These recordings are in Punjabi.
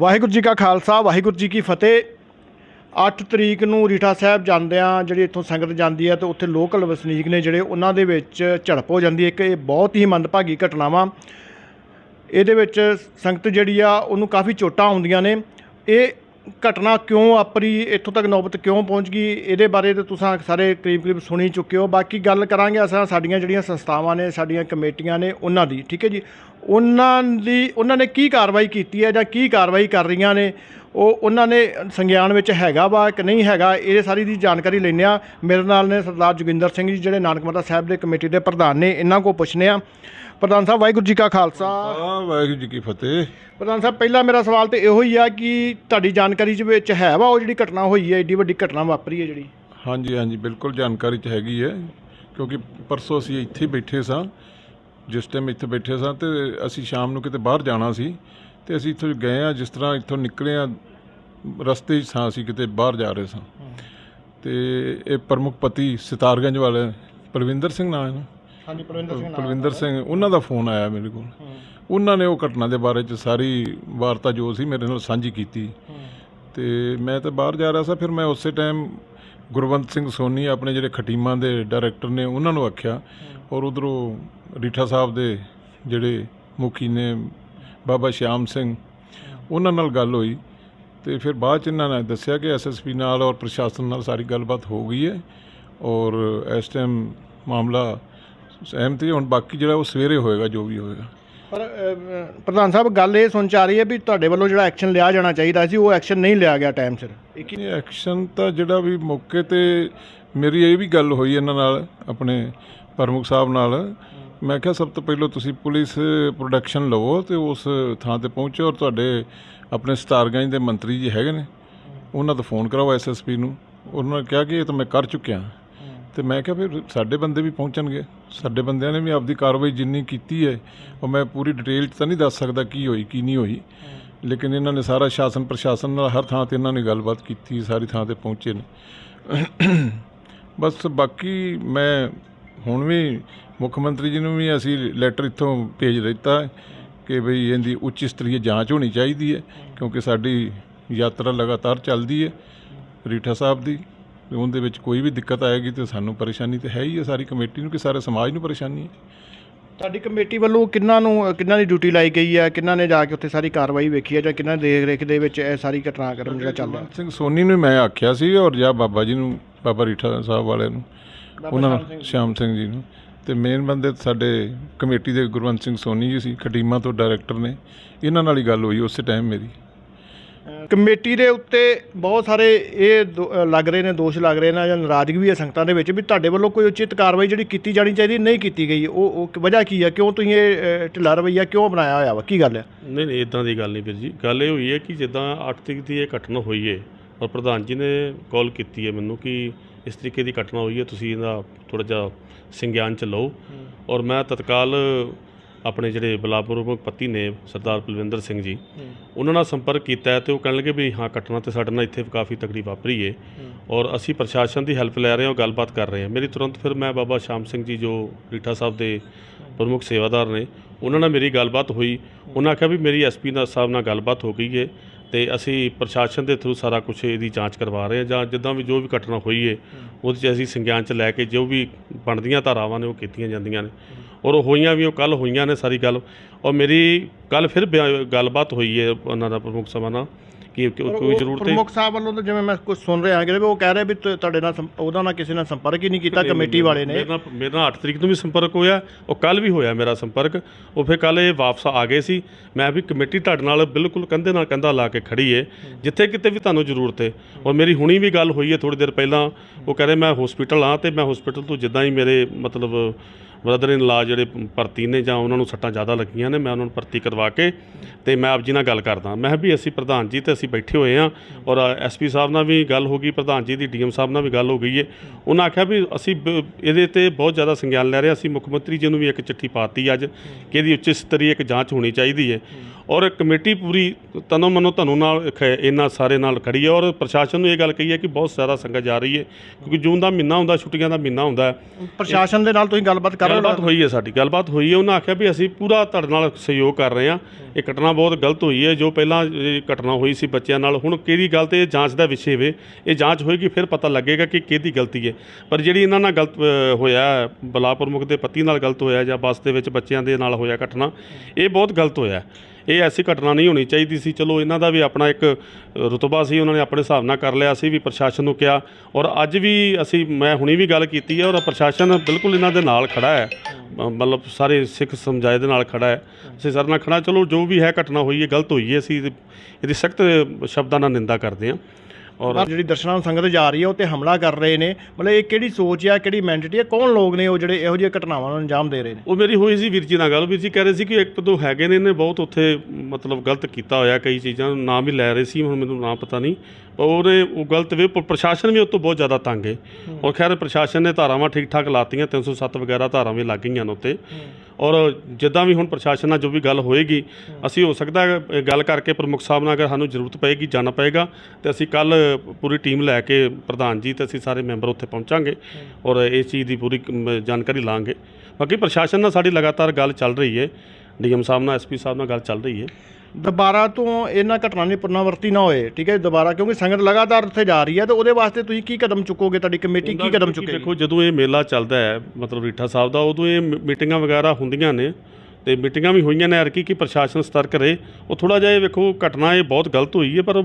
ਵਾਹਿਗੁਰੂ ਜੀ ਕਾ ਖਾਲਸਾ, ਵਾਹਿਗੁਰੂ ਜੀ ਕੀ ਫਤਿਹ। 8 ਤਰੀਕ ਨੂੰ ਰੀਠਾ ਸਾਹਿਬ ਜਾਂਦਿਆਂ ਜਿਹੜੀ ਇੱਥੋਂ ਸੰਗਤ ਜਾਂਦੀ ਹੈ ਤੇ ਉੱਥੇ ਲੋਕਲ ਵਸਨੀਕ ਨੇ ਜਿਹੜੇ, ਉਹਨਾਂ ਦੇ ਵਿੱਚ ਝੜਪ ਹੋ ਜਾਂਦੀ ਹੈ ਕਿ ਇਹ ਬਹੁਤ ਹੀ ਮੰਦਭਾਗੀ ਘਟਨਾ ਵਾ ਇਹਦੇ ਵਿੱਚ ਸੰਗਤ ਜਿਹੜੀ ਆ, ਉਹਨੂੰ ਕਾਫੀ ਚੋਟਾਂ ਆਉਂਦੀਆਂ ਨੇ। ਇਹ ਘਟਨਾ ਕਿਉਂ ਵਾਪਰੀ ਇੱਥੋਂ ਤੱਕ ਨੌਬਤ ਕਿਉਂ ਪਹੁੰਚ ਗਈ? ਇਹਦੇ ਬਾਰੇ ਤਾਂ ਤੁਸੀਂ ਸਾਰੇ ਕਰੀਬ ਕਰੀਬ ਸੁਣੀ ਚੁੱਕੇ ਹੋ। ਬਾਕੀ ਗੱਲ ਕਰਾਂਗੇ ਅਸਾਂ, ਸਾਡੀਆਂ ਜਿਹੜੀਆਂ ਸੰਸਥਾਵਾਂ ਨੇ, ਸਾਡੀਆਂ ਕਮੇਟੀਆਂ ਨੇ, ਉਹਨਾਂ ਦੀ, ਠੀਕ ਹੈ ਜੀ? ਉਹਨਾਂ ਦੀ, ਉਹਨਾਂ ਨੇ ਕੀ ਕਾਰਵਾਈ ਕੀਤੀ ਹੈ ਜਾਂ ਕੀ ਕਾਰਵਾਈ ਕਰ ਰਹੀਆਂ ਨੇ? ਉਹ ਉਹਨਾਂ ਨੇ ਸੰਗਿਆਨ ਵਿੱਚ ਹੈਗਾ ਵਾ ਕਿ ਨਹੀਂ ਹੈਗਾ ਇਹ ਸਾਰੀ ਦੀ ਜਾਣਕਾਰੀ ਲੈਂਦੇ ਆ ਮੇਰੇ ਨਾਲ ਨੇ ਸਰਦਾਰ ਜੋਗਿੰਦਰ ਸਿੰਘ ਜੀ ਜਿਹੜੇ ਨਾਨਕ ਮਾਤਾ ਸਾਹਿਬ ਦੇ ਕਮੇਟੀ ਦੇ ਪ੍ਰਧਾਨ ਨੇ ਇਹਨਾਂ ਕੋਲ ਪੁੱਛਨੇ ਆ ਪ੍ਰਧਾਨ ਸਾਹਿਬ ਵਾਹਿਗੁਰੂ ਜੀ ਕਾ ਖਾਲਸਾ। ਵਾਹਿਗੁਰੂ ਜੀ ਕੀ ਫਤਿਹ। ਪ੍ਰਧਾਨ ਸਾਹਿਬ ਪਹਿਲਾ ਮੇਰਾ ਸਵਾਲ ਤੇ ਇਹੋ ਹੀ ਆ ਕਿ ਤੁਹਾਡੀ ਜਾਣਕਾਰੀ ਚ ਵਿੱਚ ਹੈ ਵਾ ਉਹ ਜਿਹੜੀ ਘਟਨਾ ਹੋਈ ਹੈ ਏਡੀ ਵੱਡੀ ਘਟਨਾ ਵਾਪਰੀ ਹੈ ਜਿਹੜੀ? ਹਾਂਜੀ ਹਾਂਜੀ ਬਿਲਕੁਲ ਜਾਣਕਾਰੀ ਚ ਹੈਗੀ ਹੈ ਕਿਉਂਕਿ ਪਰਸੋਂ ਅਸੀਂ ਇੱਥੇ ਬੈਠੇ ਸਾਂ ਜਿਸ ਟਾਈਮ ਇੱਥੇ ਬੈਠੇ ਸਾਂ ਤੇ ਅਸੀਂ ਸ਼ਾਮ ਨੂੰ ਕਿਤੇ ਬਾਹਰ ਜਾਣਾ ਸੀ ਤੇ ਅਸੀਂ ਇੱਥੋਂ ਗਏ ਆ ਜਿਸ ਤਰ੍ਹਾਂ ਇੱਥੋਂ ਨਿਕਲੇ ਆ ਰਸਤੇ 'ਚ ਸਾਂ ਅਸੀਂ ਕਿਤੇ ਬਾਹਰ ਜਾ ਰਹੇ ਸਾਂ। ਤੇ ਇਹ ਪ੍ਰਮੁੱਖ ਪਤੀ ਸਿਤਾਰਗੰਜ ਵਾਲੇ ਪ੍ਰਵਿੰਦਰ ਸਿੰਘ ਨਾਮ ਹੈ ਨਾ? ਹਾਂਜੀ ਪ੍ਰਵਿੰਦਰ ਸਿੰਘ ਪ੍ਰਵਿੰਦਰ ਸਿੰਘ ਉਹਨਾਂ ਦਾ ਫੋਨ ਆਇਆ ਮੇਰੇ ਕੋਲ। ਉਹਨਾਂ ਨੇ ਉਹ ਘਟਨਾ ਦੇ ਬਾਰੇ ਚ ਸਾਰੀ ਵਾਰਤਾ ਜੋ ਸੀ ਮੇਰੇ ਨਾਲ ਸਾਂਝੀ ਕੀਤੀ। ਤੇ ਮੈਂ ਤਾਂ ਬਾਹਰ ਜਾ ਰਿਹਾ ਸੀ ਫਿਰ ਮੈਂ ਉਸੇ ਟਾਈਮ ਗੁਰਵੰਤ ਸਿੰਘ ਸੋਨੀ ਆਪਣੇ ਜਿਹੜੇ ਖਟੀਮਾ ਦੇ ਡਾਇਰੈਕਟਰ ਨੇ ਉਹਨਾਂ ਨੂੰ ਆਖਿਆ। ਔਰ ਉਧਰੋਂ ਰੀਠਾ ਸਾਹਿਬ ਦੇ ਜਿਹੜੇ ਮੁਖੀ ਨੇ ਬਾਬਾ ਸ਼ਿਆਮ ਸਿੰਘ ਉਹਨਾਂ ਨਾਲ ਗੱਲ ਹੋਈ ਤੇ ਫਿਰ ਬਾਅਦ ਚ ਇਹਨਾਂ ਨੇ ਦੱਸਿਆ ਕਿ ਐਸਐਸਪੀ ਨਾਲ ਔਰ ਪ੍ਰਸ਼ਾਸਨ ਨਾਲ ਸਾਰੀ ਗੱਲਬਾਤ ਹੋ ਗਈ ਹੈ ਔਰ ਇਸ ਟਾਈਮ ਮਾਮਲਾ ਸਹਿਮਤੀ। ਹੁਣ ਬਾਕੀ ਜਿਹੜਾ ਉਹ ਸਵੇਰੇ ਹੋਏਗਾ ਜੋ ਵੀ ਹੋਏਗਾ ਪਰ ਪ੍ਰਧਾਨ ਸਾਹਿਬ ਗੱਲ ਇਹ ਸੁਣ ਚ ਆ ਰਹੀ ਹੈ ਵੀ ਤੁਹਾਡੇ ਵੱਲੋਂ ਜਿਹੜਾ ਐਕਸ਼ਨ ਲਿਆ ਜਾਣਾ ਚਾਹੀਦਾ ਸੀ ਉਹ ਐਕਸ਼ਨ ਨਹੀਂ ਲਿਆ ਗਿਆ ਟਾਈਮ ਸਿਰ ਐਕਸ਼ਨ ਤਾਂ ਜਿਹੜਾ ਵੀ ਮੌਕੇ ਤੇ ਮੇਰੀ ਇਹ ਵੀ ਗੱਲ ਹੋਈ ਇਹਨਾਂ ਨਾਲ ਆਪਣੇ ਪ੍ਰਮੁਖ ਸਾਹਿਬ ਨਾਲ ਮੈਂ ਕਿਹਾ ਸਭ ਤੋਂ ਪਹਿਲਾਂ ਤੁਸੀਂ ਪੁਲਿਸ ਪ੍ਰੋਡਕਸ਼ਨ ਲਵੋ ਤੇ ਉਸ ਥਾਂ ਤੇ ਪਹੁੰਚੋ ਔਰ ਤੁਹਾਡੇ ਆਪਣੇ ਸਤਾਰਗੰਜ ਦੇ ਮੰਤਰੀ ਜੀ ਹੈਗੇ ਨੇ, ਉਹਨਾਂ ਤੋਂ ਫੋਨ ਕਰਾਓ ਐਸਐਸਪੀ ਨੂੰ। ਉਹਨਾਂ ਨੇ ਕਿਹਾ ਕਿ ਇਹ ਤਾਂ ਮੈਂ ਕਰ ਚੁੱਕਿਆ। ਤੇ ਮੈਂ ਕਿਹਾ ਫਿਰ ਸਾਡੇ ਬੰਦੇ ਵੀ ਪਹੁੰਚਣਗੇ। ਸਾਡੇ ਬੰਦਿਆਂ ਨੇ ਵੀ ਆਪਦੀ ਕਾਰਵਾਈ ਜਿੰਨੀ ਕੀਤੀ ਹੈ, ਉਹ ਮੈਂ ਪੂਰੀ ਡਿਟੇਲ 'ਚ ਤਾਂ ਨਹੀਂ ਦੱਸ ਸਕਦਾ ਕੀ ਹੋਈ, ਕੀ ਨਹੀਂ ਹੋਈ। ਲੇਕਿਨ ਇਹਨਾਂ ਨੇ ਸਾਰਾ ਸ਼ਾਸਨ ਪ੍ਰਸ਼ਾਸਨ ਨਾਲ ਹਰ ਥਾਂ ਤੇ ਇਹਨਾਂ ਨੇ ਗੱਲਬਾਤ ਕੀਤੀ, ਸਾਰੀ ਥਾਂ ਤੇ ਪਹੁੰਚੇ ਨੇ। ਬਸ ਬਾਕੀ ਮੈਂ ਹੁਣ ਵੀ ਮੁੱਖ ਮੰਤਰੀ ਜੀ ਨੂੰ ਵੀ ਅਸੀਂ ਲੈਟਰ ਇੱਥੋਂ ਭੇਜ ਦਿੱਤਾ ਕਿ ਭਈ ਇਹਦੀ ਉੱਚ ਸਤਰੀय ਜਾਂਚ ਹੋਣੀ ਚਾਹੀਦੀ ਹੈ ਕਿਉਂਕਿ ਸਾਡੀ ਯਾਤਰਾ ਲਗਾਤਾਰ ਚੱਲਦੀ ਹੈ ਰੀਠਾ ਸਾਹਿਬ ਦੀ। ਤੇ ਉਹਦੇ ਵਿੱਚ ਕੋਈ ਵੀ ਦਿੱਕਤ ਆਏਗੀ ਤੇ ਸਾਨੂੰ ਪਰੇਸ਼ਾਨੀ ਤੇ ਹੈ ਹੀ ਹੈ ਸਾਰੀ ਕਮੇਟੀ ਨੂੰ ਕਿ ਸਾਰੇ ਸਮਾਜ ਨੂੰ ਪਰੇਸ਼ਾਨੀ ਹੈ। ਤੁਹਾਡੀ ਕਮੇਟੀ ਵੱਲੋਂ ਕਿੰਨਾਂ ਨੂੰ ਕਿੰਨਾਂ ਦੀ ਡਿਊਟੀ ਲਾਈ ਗਈ ਹੈ? ਕਿੰਨਾਂ ਨੇ ਜਾ ਕੇ ਉੱਥੇ ਸਾਰੀ ਕਾਰਵਾਈ ਵੇਖੀ ਹੈ ਜਾਂ ਕਿੰਨਾਂ ਦੀ ਦੇਖ ਰੇਖ ਦੇ ਵਿੱਚ ਇਹ ਸਾਰੀ ਘਟਨਾਕ੍ਰਮ ਜਿਹੜਾ ਚੱਲ ਰਿਹਾ? ਸਿੰਘ ਸੋਨੀ ਨੂੰ ਮੈਂ ਆਖਿਆ ਸੀ ਔਰ ਜਾਂ ਬਾਬਾ ਜੀ ਨੂੰ ਬਾਬਾ ਰੀਠਾ ਸਾਹਿਬ ਵਾਲਿਆਂ ਨੂੰ ਉਹਨਾਂ ਸ਼ਾਮ ਸਿੰਘ ਜੀ ਨੂੰ। ਤੇ ਮੇਨ ਬੰਦੇ ਸਾਡੇ ਕਮੇਟੀ ਦੇ ਗੁਰਵੰਤ ਸਿੰਘ ਸੋਨੀ ਜੀ ਸੀ ਖਟੀਮਾ ਤੋਂ ਡਾਇਰੈਕਟਰ ਨੇ। ਇਹਨਾਂ ਨਾਲ ਹੀ ਗੱਲ ਹੋਈ ਉਸੇ ਟਾਈਮ ਮੇਰੀ। ਕਮੇਟੀ ਦੇ ਉੱਤੇ ਬਹੁਤ ਸਾਰੇ ਇਹ ਦੋ- ਅ, ਲੱਗ ਰਹੇ ਨੇ ਦੋਸ਼ ਲੱਗ ਰਹੇ ਨੇ ਜਾਂ ਨਾਰਾਜ਼ਗੀ ਵੀ ਹੈ ਸੰਗਤਾਂ ਦੇ ਵਿੱਚ ਵੀ ਤੁਹਾਡੇ ਵੱਲੋਂ ਕੋਈ ਉਚਿਤ ਕਾਰਵਾਈ ਜਿਹੜੀ ਕੀਤੀ ਜਾਣੀ ਚਾਹੀਦੀ ਨਹੀਂ ਕੀਤੀ ਗਈ ਉਹ ਉਹ ਵਜ੍ਹਾ ਕੀ ਹੈ? ਕਿਉਂ ਤੁਸੀਂ ਇਹ ਅ, ਢਿੱਲਾ ਰਵੱਈਆ ਕਿਉਂ ਬਣਾਇਆ ਹੋਇਆ ਵਾ? ਕੀ ਗੱਲ ਹੈ? ਨਹੀਂ ਨਹੀਂ ਇਦਾਂ ਦੀ ਗੱਲ ਨਹੀਂ ਵੀਰ ਜੀ। ਗੱਲ ਇਹ ਹੋਈ ਹੈ ਕਿ ਜਿੱਦਾਂ 8 ਤਰੀਕ ਦੀ ਇਹ ਘਟਨਾ ਹੋਈ ਹੈ ਔਰ ਪ੍ਰਧਾਨ ਜੀ ਨੇ ਕਾਲ ਕੀਤੀ ਹੈ ਮੈਨੂੰ ਕਿ ਇਸ ਤਰੀਕੇ ਦੀ ਘਟਨਾ ਹੋਈ ਹੈ ਤੁਸੀਂ ਇਹਦਾ ਥੋੜਾ ਜਿਹਾ ਸੰਗਿਆਨ ਚ ਲਓ। ਔਰ ਮੈਂ ਤਤਕਾਲ ਆਪਣੇ ਜਿਹੜੇ ਬਲਾਪੁਰ ਪਤੀ ਨੇ ਸਰਦਾਰ ਬਲਵਿੰਦਰ ਸਿੰਘ ਜੀ ਉਹਨਾਂ ਨਾਲ ਸੰਪਰਕ ਕੀਤਾ ਤੇ ਉਹ ਕਹਿਣ ਲੱਗੇ ਵੀ ਹਾਂ ਘਟਨਾ ਤੇ ਸਾਡੇ ਨਾਲ ਇੱਥੇ ਕਾਫੀ ਤਕੜੀ ਵਾਪਰੀ ਹੈ। ਔਰ ਅਸੀਂ ਪ੍ਰਸ਼ਾਸਨ ਦੀ ਹੈਲਪ ਲੈ ਰਹੇ ਹਾਂ ਗੱਲਬਾਤ ਕਰ ਰਹੇ ਹਾਂ। ਮੇਰੀ ਤੁਰੰਤ ਫਿਰ ਮੈਂ ਬਾਬਾ ਸ਼ਾਮ ਸਿੰਘ ਜੀ ਜੋ ਰੀਠਾ ਸਾਹਿਬ ਦੇ ਪ੍ਰਮੁੱਖ ਸੇਵਾਦਾਰ ਨੇ ਉਹਨਾਂ ਨਾਲ ਮੇਰੀ ਗੱਲਬਾਤ ਹੋਈ। ਉਹਨਾਂ ਆਖਿਆ ਵੀ ਮੇਰੀ ਐਸਪੀ ਨਾਲ ਸਾਹਿਬ ਨਾਲ ਗੱਲਬਾਤ ਹੋ ਗਈ ਹੈ ਤੇ ਅਸੀਂ ਪ੍ਰਸ਼ਾਸਨ ਦੇ ਥਰੂ ਸਾਰਾ ਕੁਝ ਇਹਦੀ ਜਾਂਚ ਕਰਵਾ ਰਹੇ ਹਾਂ ਜਾਂ ਜਿੱਦਾਂ ਵੀ ਜੋ ਵੀ ਘਟਨਾ ਹੋਈ ਹੈ। ਉਹਦੇ 'ਚ ਅਸੀਂ ਸੰਗਿਆਨ 'ਚ ਲੈ ਕੇ ਜੋ ਵੀ ਬਣਦੀਆਂ ਧਾਰਾਵਾਂ ਨੇ ਉਹ ਕੀਤੀਆਂ ਜਾਂਦੀਆਂ ਨੇ। ਔਰ ਉਹ ਹੋਈਆਂ ਵੀ ਉਹ ਕੱਲ ਹੋਈਆਂ ਨੇ ਸਾਰੀ ਗੱਲ। ਔਰ ਮੇਰੀ ਕੱਲ ਫਿਰ ਗੱਲਬਾਤ ਹੋਈ ਹੈ ਉਹਨਾਂ ਦਾ ਪ੍ਰਮੁੱਖ ਸਭਾ ਨਾਲ। ਕਿ ਕਿ ਕੋਈ ਜ਼ਰੂਰਤ ਹੈ? ਪ੍ਰਮੁੱਖ ਸਾਹਿਬ ਵੱਲੋਂ ਤਾਂ ਜਿਵੇਂ ਮੈਂ ਕੁਝ ਸੁਣ ਰਿਹਾ ਕਿ ਉਹ ਕਹਿ ਰਹੇ ਵੀ ਤੁ- ਤੁਹਾਡੇ ਨਾਲ ਸੰਪ- ਉਹਦਾ ਨਾਲ ਕਿਸੇ ਨਾਲ ਸੰਪਰਕ ਹੀ ਨਹੀਂ ਕੀਤਾ ਕਮੇਟੀ ਵਾਲੇ ਨੇ। ਮੇਰੇ ਨਾਲ ਮੇਰੇ ਨਾਲ 8 ਤਰੀਕ ਨੂੰ ਵੀ ਸੰਪਰਕ ਹੋਇਆ ਉਹ ਕੱਲ ਵੀ ਹੋਇਆ ਮੇਰਾ ਸੰਪਰਕ ਉਹ ਫਿਰ ਕੱਲ ਇਹ ਵਾਪਸ ਆ ਗਏ ਸੀ। ਮੈਂ ਵੀ ਕਮੇਟੀ ਤੁਹਾਡੇ ਨਾਲ ਬਿਲਕੁਲ ਕੰਧੇ ਨਾਲ ਕੰਧਾ ਲਾ ਕੇ ਖੜੀ ਏ ਜਿੱਥੇ ਕਿਤੇ ਵੀ ਤੁਹਾਨੂੰ ਜ਼ਰੂਰਤ ਹੈ ਔਰ ਮੇਰੀ ਹੁਣੀ ਵੀ ਗੱਲ ਹੋਈ ਹੈ ਥੋੜੀ ਦੇਰ ਪਹਿਲਾਂ ਉਹ ਕਹਿੰਦੇ ਮੈਂ ਹਸਪੀਟਲ ਆ ਤੇ ਮੈਂ ਹਸਪੀਟਲ ਤੋਂ ਜਿੱਦਾਂ ਹੀ ਮੇਰੇ ਮਤਲਬ ਬ੍ਰਦਰ ਇਨ ਲਾ ਜਿਹੜੇ ਭਰਤੀ ਨੇ ਜਾਂ ਉਹਨਾਂ ਨੂੰ ਸੱਟਾਂ ਜ਼ਿਆਦਾ ਲੱਗੀਆਂ ਨੇ ਮੈਂ ਉਹਨਾਂ ਨੂੰ ਭਰਤੀ ਕਰਵਾ ਕੇ ਤੇ ਮੈਂ ਆਪ ਜੀ ਨਾਲ ਗੱਲ ਕਰਦਾ। ਮੈਂ ਵੀ ਅਸੀਂ ਪ੍ਰਧਾਨ ਜੀ ਤੇ ਅਸੀਂ ਬੈਠੇ ਹੋਏ ਆ ਔਰ ਐਸਪੀ ਸਾਹਿਬ ਨਾਲ ਵੀ ਗੱਲ ਹੋ ਗਈ, ਪ੍ਰਧਾਨ ਜੀ ਦੀ ਡੀਐਮ ਸਾਹਿਬ ਨਾਲ ਵੀ ਗੱਲ ਹੋ ਗਈ ਹੈ ਉਹਨਾਂ ਆਖਿਆ ਵੀ ਅਸੀਂ ਬ- ਇਹਦੇ ਤੇ ਬਹੁਤ ਜ਼ਿਆਦਾ ਸੰਗਿਆਨ ਲੈ ਰਹੇ ਅਸੀਂ ਮੁੱਖ ਮੰਤਰੀ ਜੀ ਨੂੰ ਵੀ ਇੱਕ ਚਿੱਠੀ ਪਾਤੀ ਅੱਜ ਕਿ ਇਹਦੀ ਉੱਚ ਸਤਰੀ ਇੱਕ ਜਾਂਚ ਹੋਣੀ ਚਾਹੀਦੀ ਹੈ ਔਰ ਕਮੇਟੀ ਪੂਰੀ ਤਨੋ ਮਨੋ ਧਨੋ ਨਾਲ ਖ- ਇਹਨਾਂ ਸਾਰੇ ਨਾਲ ਖੜੀ ਹੈ ਔਰ ਪ੍ਰਸ਼ਾਸਨ ਨੂੰ ਇਹ ਗੱਲ ਕਹੀ ਹੈ ਕਿ ਬਹੁਤ ਜ਼ਿਆਦਾ ਸੰਗਤ ਜਾ ਰਹੀ ਹੈ ਕਿਉਂਕਿ ਜੂਨ ਦਾ ਮਹੀਨਾ ਹੁੰਦਾ ਛੁੱਟੀਆਂ ਦਾ ਮਹੀਨਾ ਹੁੰਦਾ ਹੈ। ਪ੍ਰਸ਼ਾਸਨ ਦੇ ਨਾਲ ਤੁਸੀਂ ਗੱਲਬਾਤ ਕਰ ਰਹੇ ਹੋ? ਗੱਲਬਾਤ ਹੋਈ ਹੈ ਸਾਡੀ ਗੱਲਬਾਤ ਹੋਈ ਹੈ ਉਹਨਾਂ ਆਖਿਆ ਵੀ ਅਸੀਂ ਪੂਰਾ ਤੁਹਾਡੇ ਨਾਲ ਸਹਿਯੋਗ ਕਰ ਰਹੇ ਹਾਂ। ਇਹ ਘਟਨਾ ਬਹੁਤ ਗਲਤ ਹੋਈ ਹੈ ਜੋ ਪਹਿਲਾਂ ਇਹ ਘਟਨਾ ਹੋਈ ਸੀ ਬੱਚਿਆਂ ਨਾਲ ਹੁਣ ਕਿਹਦੀ ਗਲਤ ਇਹ ਜਾਂਚ ਦਾ ਵਿਸ਼ੇ ਵੇ। ਇਹ ਜਾਂਚ ਹੋਏਗੀ ਫਿਰ ਪਤਾ ਲੱਗੇਗਾ ਕਿ ਕਿਹਦੀ ਗਲਤੀ ਹੈ। ਪਰ ਜਿਹੜੀ ਇਹਨਾਂ ਨਾਲ ਗਲਤ ਅ, ਹੋਇਆ ਹੈ, ਬਲਾਪੁਰ ਮੁਖ ਦੇ ਪਤੀ ਨਾਲ ਗਲਤ ਹੋਇਆ ਜਾਂ ਬੱਸ ਦੇ ਵਿੱਚ ਬੱਚਿਆਂ ਦੇ ਨਾਲ ਹੋਇਆ ਘਟਨਾ ਇਹ ਬਹੁਤ ਗਲਤ ਹੋਇਆ। ਇਹ ਐਸੀ ਘਟਨਾ ਨਹੀਂ ਹੋਣੀ ਚਾਹੀਦੀ ਸੀ। ਚਲੋ, ਇਹਨਾਂ ਦਾ ਵੀ ਆਪਣਾ ਇੱਕ ਰੁਤਬਾ ਸੀ, ਉਹਨਾਂ ਨੇ ਆਪਣੇ ਹਿਸਾਬ ਨਾਲ ਕਰ ਲਿਆ ਸੀ ਵੀ ਪ੍ਰਸ਼ਾਸਨ ਨੂੰ ਕਿਹਾ। ਔਰ ਅੱਜ ਵੀ ਅਸੀਂ, ਮੈਂ ਹੁਣੀ ਵੀ ਗੱਲ ਕੀਤੀ ਹੈ, ਔਰ ਪ੍ਰਸ਼ਾਸਨ ਬਿਲਕੁਲ ਇਹਨਾਂ ਦੇ ਨਾਲ ਖੜਾ ਹੈ। ਮਤਲਬ ਸਾਰੇ ਸਿੱਖ ਸਮੁਦਾਇ ਦੇ ਨਾਲ ਖੜਾ ਹੈ। ਅਸੀਂ ਸਰ ਨਾਲ ਖੜਾ, ਚਲੋ, ਜੋ ਵੀ ਹੈ ਘਟਨਾ ਹੋਈ ਹੈ, ਗਲਤ ਹੋਈ ਹੈ, ਅਸੀਂ ਇਹਦੀ ਸਖਤ ਸ਼ਬਦਾਂ ਨਾਲ ਨਿੰਦਾ ਕਰਦੇ ਹਾਂ। ਔਰ ਜਿਹੜੀ ਦਰਸ਼ਨਾਂ ਨੂੰ ਸੰਗਤ ਜਾ ਰਹੀ ਹੈ ਉਹ ਤੇ ਹਮਲਾ ਕਰ ਰਹੇ ਨੇ। ਮਤਲਬ ਇਹ ਕਿਹੜੀ ਸੋਚ ਆ ਕਿਹੜੀ ਮੈਂਟਿਟੀ ਆ ਕੌਣ ਲੋਕ ਨੇ ਉਹ ਜਿਹੜੇ ਇਹੋ ਜਿਹੀਆਂ ਘਟਨਾਵਾਂ ਨੂੰ ਅੰਜਾਮ ਦੇ ਰਹੇ ਨੇ? ਉਹ ਮੇਰੀ ਹੋਈ ਸੀ ਵੀਰ ਜੀ ਨਾਲ ਗੱਲ। ਵੀਰ ਜੀ ਕਹਿ ਰਹੇ ਸੀ ਕਿ ਇੱਕ ਦੋ ਹੈਗੇ ਨੇ ਇਹਨੇ ਬਹੁਤ ਉੱਥੇ ਮਤਲਬ ਗਲਤ ਕੀਤਾ ਹੋਇਆ ਕਈ ਚੀਜ਼ਾਂ ਨਾਮ ਵੀ ਲੈ ਰਹੇ ਸੀ ਹੁਣ ਮੈਨੂੰ ਨਾਮ ਪਤਾ ਨਹੀਂ। ਪਰ ਉਹਨੇ ਉਹ ਗਲਤ ਵੇ ਪਰ ਪ੍ਰਸ਼ਾਸਨ ਵੀ ਉਹ ਤੋਂ ਬਹੁਤ ਜ਼ਿਆਦਾ ਤੰਗ ਹੈ। ਔਰ ਖੈਰ ਪ੍ਰਸ਼ਾਸਨ ਨੇ ਧਾਰਾਵਾਂ ਠੀਕ ਠਾਕ ਲਾਤੀਆਂ 307 ਵਗੈਰਾ ਧਾਰਾਂ ਵੀ ਲੱਗ ਗਈਆਂ ਨੇ ਉੱਤੇ। ਔਰ ਜਿੱਦਾਂ ਵੀ ਹੁਣ ਪ੍ਰਸ਼ਾਸਨ ਨਾਲ ਜੋ ਵੀ ਗੱਲ ਹੋਏਗੀ ਅਸੀਂ ਹੋ ਸਕਦਾ ਗੱਲ ਕਰਕੇ ਪ੍ਰਮੁੱਖ ਸਾਹਿਬ ਨਾਲ ਅਗਰ ਸਾਨੂੰ ਜ਼ਰੂਰਤ ਪਏਗੀ ਜਾਣਾ ਪਏਗਾ ਤੇ ਅਸੀਂ ਕੱਲ ਪੂਰੀ ਟੀਮ ਲੈ ਕੇ ਪ੍ਰਧਾਨ ਜੀ ਤੇ ਅਸੀਂ ਸਾਰੇ ਮੈਂਬਰ ਉੱਥੇ ਪਹੁੰਚਾਂਗੇ ਔਰ ਇਸ ਚੀਜ਼ ਦੀ ਪੂਰੀ ਜਾਣਕਾਰੀ ਲਾਂਗੇ। ਬਾਕੀ ਪ੍ਰਸ਼ਾਸਨ ਨਾਲ ਸਾਡੀ ਲਗਾਤਾਰ ਗੱਲ ਚੱਲ ਰਹੀ ਹੈ ਡੀਐਮ ਸਾਹਿਬ ਨਾਲ ਐਸਪੀ ਸਾਹਿਬ ਨਾਲ ਗੱਲ ਚੱਲ ਰਹੀ ਹੈ ਦੁਬਾਰਾ ਤੋਂ ਇਹਨਾਂ ਘਟਨਾ ਦੀ ਪੁਨਰਾਵਰਤੀ ਨਾ ਹੋਏ ਠੀਕ ਹੈ ਦੁਬਾਰਾ ਕਿਉਂਕਿ ਸੰਗਤ ਲਗਾਤਾਰ ਉੱਥੇ ਜਾ ਰਹੀ ਹੈ ਤੇ ਉਹਦੇ ਵਾਸਤੇ ਤੁਸੀਂ ਕੀ ਕਦਮ ਚੁੱਕੋਗੇ? ਤੁਹਾਡੀ ਕਮੇਟੀ ਕੀ ਕਦਮ ਚੁੱਕੇਗੀ? ਦੇਖੋ ਜਦੋਂ ਇਹ ਮੇਲਾ ਚੱਲਦਾ ਹੈ ਮਤਲਬ ਰੀਠਾ ਸਾਹਿਬ ਦਾ ਉਦੋਂ ਇਹ ਮੀਟਿੰਗਾਂ ਵਗੈਰਾ ਹੁੰਦੀਆਂ ਨੇ। ਤੇ ਮੀਟਿੰਗਾਂ ਵੀ ਹੋਈਆਂ ਨੇ ਅਰਕੀ ਕਿ ਪ੍ਰਸ਼ਾਸਨ ਸਤਰਕ ਰਹੇ। ਉਹ ਥੋੜਾ ਜਿਹਾ ਇਹ ਵੇਖੋ, ਘਟਨਾ ਇਹ ਬਹੁਤ ਗਲਤ ਹੋਈ ਹੈ, ਪਰ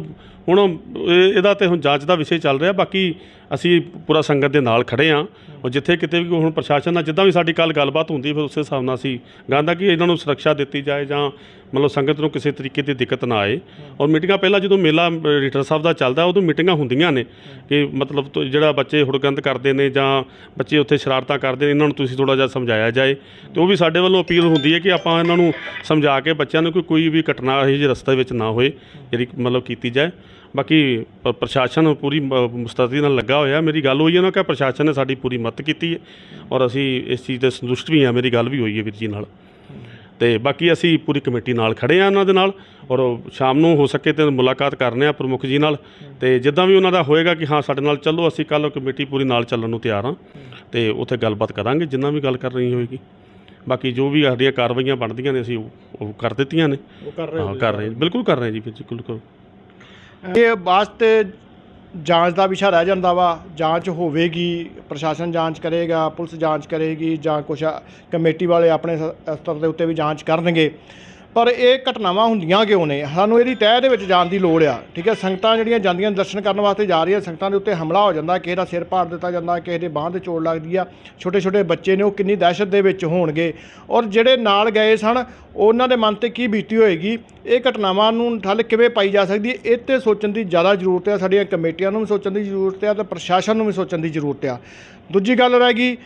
ਹੁਣ ਇਹ- ਇਹਦਾ ਤੇ ਹੁਣ ਜਾਂਚ ਦਾ ਵਿਸ਼ੇ ਚੱਲ ਰਿਹਾ। ਬਾਕੀ ਅਸੀਂ ਪੂਰਾ ਸੰਗਤ ਦੇ ਨਾਲ ਖੜੇ ਹਾਂ ਔਰ ਜਿੱਥੇ ਕਿਤੇ ਵੀ ਹੁਣ ਪ੍ਰਸ਼ਾਸਨ ਨਾਲ ਜਿੱਦਾਂ ਵੀ ਸਾਡੀ ਕੱਲ ਗੱਲਬਾਤ ਹੁੰਦੀ ਫਿਰ ਉਸੇ ਹਿਸਾਬ ਨਾਲ ਅਸੀਂ ਗਾਂਦਾ ਕਿ ਇਹਨਾਂ ਨੂੰ ਸੁਰੱਖਿਆ ਦਿੱਤੀ ਜਾਏ ਜਾਂ ਮਤਲਬ ਸੰਗਤ ਨੂੰ ਕਿਸੇ ਤਰੀਕੇ ਦੀ ਦਿੱਕਤ ਨਾ ਆਏ। ਔਰ ਮੀਟਿੰਗਾਂ ਪਹਿਲਾਂ ਜਦੋਂ ਮੇਲਾ ਅ, ਰੀਟਰ ਸਾਹਿਬ ਦਾ ਚੱਲਦਾ ਉਦੋਂ ਮੀਟਿੰਗਾਂ ਹੁੰਦੀਆਂ ਨੇ ਕਿ ਮਤਲਬ ਤੋਂ ਜਿਹੜਾ ਬੱਚੇ ਹੁੜਗੰਦ ਕਰਦੇ ਨੇ ਜਾਂ ਬੱਚੇ ਉੱਥੇ ਸ਼ਰਾਰਤਾਂ ਕਰਦੇ ਨੇ ਇਹਨਾਂ ਨੂੰ ਤੁਸੀਂ ਥੋੜਾ ਜਿਹਾ ਸਮਝਾਇਆ ਜਾਏ। ਤੇ ਉਹ ਵੀ ਸਾਡੇ ਵੱਲੋਂ ਅਪੀਲ ਹੁੰਦੀ ਹੈ ਕਿ ਆਪਾਂ ਇਹਨਾਂ ਨੂੰ ਸਮਝਾ ਕੇ ਬੱਚਿਆਂ ਨੂੰ ਕੋਈ ਕੋਈ ਵੀ ਘਟਨਾ ਇਹੋ ਜਿਹੇ ਰਸਤੇ ਵਿੱਚ ਨਾ ਹੋਏ ਜਿਹੜੀ ਮਤਲਬ ਕੀਤੀ ਜਾਏ। ਬਾਕੀ ਪ- ਪ੍ਰਸ਼ਾਸਨ ਪੂਰੀ ਮ- ਮੁਸਤੈਦੀ ਨਾਲ ਲੱਗਾ ਹੋਇਆ। ਮੇਰੀ ਗੱਲ ਹੋਈ ਹੈ ਨਾ ਕਿ ਪ੍ਰਸ਼ਾਸਨ ਨੇ ਸਾਡੀ ਪੂਰੀ ਮਦਦ ਕੀਤੀ ਹੈ ਔਰ ਅਸੀਂ ਇਸ ਚੀਜ਼ ਦੇ ਸੰਤੁਸ਼ਟ ਵੀ ਹਾਂ। ਮੇਰੀ ਗੱਲ ਵੀ ਹੋਈ ਹੈ ਵੀਰ ਜੀ ਨਾਲ। ਤੇ ਬਾਕੀ ਅਸੀਂ ਪੂਰੀ ਕਮੇਟੀ ਨਾਲ ਖੜੇ ਆ ਉਹਨਾਂ ਦੇ ਨਾਲ ਔਰ ਸ਼ਾਮ ਨੂੰ ਹੋ ਸਕੇ ਤੇ ਮੁਲਾਕਾਤ ਕਰਨੇ ਆ ਪ੍ਰਮੁੱਖ ਜੀ ਨਾਲ। ਤੇ ਜਿੱਦਾਂ ਵੀ ਉਹਨਾਂ ਦਾ ਹੋਏਗਾ ਕਿ ਹਾਂ ਸਾਡੇ ਨਾਲ ਚੱਲੋ ਅਸੀਂ ਕੱਲ ਕਮੇਟੀ ਪੂਰੀ ਨਾਲ ਚੱਲਣ ਨੂੰ ਤਿਆਰ ਹਾਂ। ਤੇ ਉੱਥੇ ਗੱਲਬਾਤ ਕਰਾਂਗੇ ਜਿੰਨਾ ਵੀ ਗੱਲ ਕਰਨੀ ਹੋਏਗੀ। ਬਾਕੀ ਜੋ ਵੀ ਸਾਡੀਆਂ ਕਾਰਵਾਈਆਂ ਬਣਦੀਆਂ ਨੇ ਅਸੀਂ ਉਹ ਉਹ ਕਰ ਦਿੱਤੀਆਂ ਨੇ। ਉਹ ਕਰ ਹਾਂ ਕਰ ਰਹੇ। ਬਿਲਕੁਲ ਕਰ ਰਹੇ ਜੀ ਬਿਲਕੁਲ ਇਹ ਵਾਸਤੇ ਜਾਂਚ ਦਾ ਵਿਸ਼ਾ ਰਹਿ ਜਾਂਦਾ ਵਾ, ਜਾਂਚ ਹੋਵੇਗੀ, ਪ੍ਰਸ਼ਾਸਨ ਜਾਂਚ ਕਰੇਗਾ, ਪੁਲਿਸ ਜਾਂਚ ਕਰੇਗੀ ਜਾਂ ਕੁਛ ਕਮੇਟੀ ਵਾਲੇ ਆਪਣੇ ਸਤਰ ਦੇ ਉੱਤੇ ਵੀ ਜਾਂਚ ਕਰਨਗੇ। ਪਰ ਇਹ ਘਟਨਾਵਾਂ ਹੁੰਦੀਆਂ ਕਿਉਂ ਨੇ? ਸਾਨੂੰ ਇਹਦੀ ਤਹਿ ਦੇ ਵਿੱਚ ਜਾਣ ਦੀ ਲੋੜ ਆ। ਠੀਕ ਹੈ? ਸੰਗਤਾਂ ਜਿਹੜੀਆਂ ਜਾਂਦੀਆਂ ਦਰਸ਼ਨ ਕਰਨ ਵਾਸਤੇ ਜਾ ਰਹੀਆਂ, ਸੰਗਤਾਂ ਦੇ ਉੱਤੇ ਹਮਲਾ ਹੋ ਜਾਂਦਾ, ਕਿਸੇ ਦਾ ਸਿਰ ਪਾੜ ਦਿੱਤਾ ਜਾਂਦਾ, ਕਿਸੇ ਦੇ ਬਾਂਹ ਤੇ ਚੋਟ ਲੱਗਦੀ ਆ। ਛੋਟੇ ਛੋਟੇ ਬੱਚੇ ਨੇ, ਉਹ ਕਿੰਨੀ ਦਹਿਸ਼ਤ ਦੇ ਵਿੱਚ ਹੋਣਗੇ। ਔਰ ਜਿਹੜੇ ਨਾਲ ਗਏ ਸਨ, ਉਹਨਾਂ ਦੇ ਮਨ ਤੇ ਕੀ ਬੀਤੀ ਹੋਏਗੀ? ਇਹ ਘਟਨਾਵਾਂ ਨੂੰ ਠੱਲ ਕਿਵੇਂ ਪਾਈ ਜਾ ਸਕਦੀ ਹੈ? ਇਹ 'ਤੇ ਸੋਚਣ ਦੀ ਜ਼ਿਆਦਾ ਜ਼ਰੂਰਤ ਹੈ ਸਾਡੀਆਂ ਕਮੇਟੀਆਂ ਨੂੰ ਵੀ ਸੋਚਣ ਦੀ ਜ਼ਰੂਰਤ ਹੈ ਤੇ ਪ੍ਰਸ਼ਾਸਨ ਨੂੰ ਵੀ ਸੋਚਣ ਦੀ ਜ਼ਰੂਰਤ ਆ। ਦੂਜੀ ਗੱਲ ਰਹਿ ਗਈ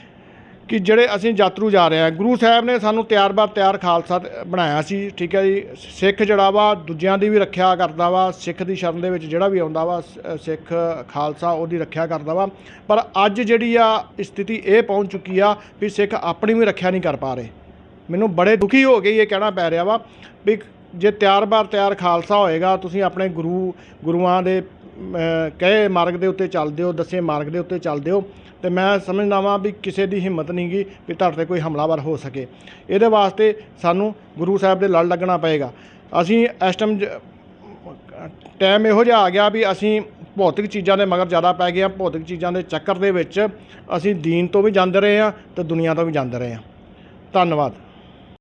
ਕਿ ਜਿਹੜੇ ਅਸੀਂ ਯਾਤਰੂ ਜਾ ਰਹੇ ਹਾਂ, ਗੁਰੂ ਸਾਹਿਬ ਨੇ ਸਾਨੂੰ ਤਿਆਰ ਬਾਰ ਤਿਆਰ ਖਾਲਸਾ ਬਣਾਇਆ ਸੀ, ਠੀਕ ਹੈ ਜੀ, ਸਿੱਖ ਜਿਹੜਾ ਵਾ ਦੂਜਿਆਂ ਦੀ ਵੀ ਰੱਖਿਆ ਕਰਦਾ ਵਾ, ਸਿੱਖ ਦੀ ਸ਼ਰਨ ਦੇ ਵਿੱਚ ਜਿਹੜਾ ਵੀ ਆਉਂਦਾ ਵਾ, ਸ- ਸਿੱਖ ਖਾਲਸਾ ਉਹਦੀ ਰੱਖਿਆ ਕਰਦਾ ਵਾ, ਪਰ ਅੱਜ ਜਿਹੜੀ ਆ ਸਥਿਤੀ ਇਹ ਪਹੁੰਚ ਚੁੱਕੀ ਆ ਵੀ ਸਿੱਖ ਆਪਣੀ ਵੀ ਰੱਖਿਆ ਨਹੀਂ ਕਰ ਪਾ ਰਹੇ। ਮੈਨੂੰ ਬੜੇ ਦੁਖੀ ਹੋ ਗਈ ਇਹ ਕਹਿਣਾ ਪੈ ਰਿਹਾ ਵਾ ਵੀ ਜੇ ਤਿਆਰ ਬਾਰ ਤਿਆਰ ਖਾਲਸਾ ਹੋਏਗਾ, ਤੁਸੀਂ ਆਪਣੇ ਗੁਰੂ, ਗੁਰੂਆਂ ਦੇ ਕਹੇ ਮਾਰਗ ਦੇ ਉੱਤੇ ਚੱਲਦੇ ਹੋ ਦੱਸੇ ਮਾਰਗ ਦੇ ਉੱਤੇ ਚੱਲਦੇ ਹੋ ਤੇ ਮੈਂ ਸਮਝਦਾ ਵਾਂ ਵੀ ਕਿਸੇ ਦੀ ਹਿੰਮਤ ਨਹੀਂ ਗਈ ਵੀ ਤੁਹਾਡੇ ਤੇ ਕੋਈ ਹਮਲਾਵਰ ਹੋ ਸਕੇ। ਇਹਦੇ ਵਾਸਤੇ ਸਾਨੂੰ ਗੁਰੂ ਸਾਹਿਬ ਦੇ ਲੜ ਲੱਗਣਾ ਪਏਗਾ। ਅਸੀਂ ਇਸ ਟਾਈਮ ਟਾਈਮ ਇਹੋ ਜਿਹਾ ਆ ਗਿਆ ਵੀ ਅਸੀਂ ਭੌਤਿਕ ਚੀਜ਼ਾਂ ਦੇ ਮਗਰ ਜ਼ਿਆਦਾ ਪੈ ਗਏ ਹਾਂ। ਭੌਤਿਕ ਚੀਜ਼ਾਂ ਦੇ ਚੱਕਰ ਦੇ ਵਿੱਚ ਅਸੀਂ ਦੀਨ ਤੋਂ ਵੀ ਜਾਂਦੇ ਰਹੇ ਹਾਂ ਤੇ ਦੁਨੀਆ ਤੋਂ ਵੀ ਜਾਂਦੇ ਰਹੇ ਹਾਂ। ਧੰਨਵਾਦ।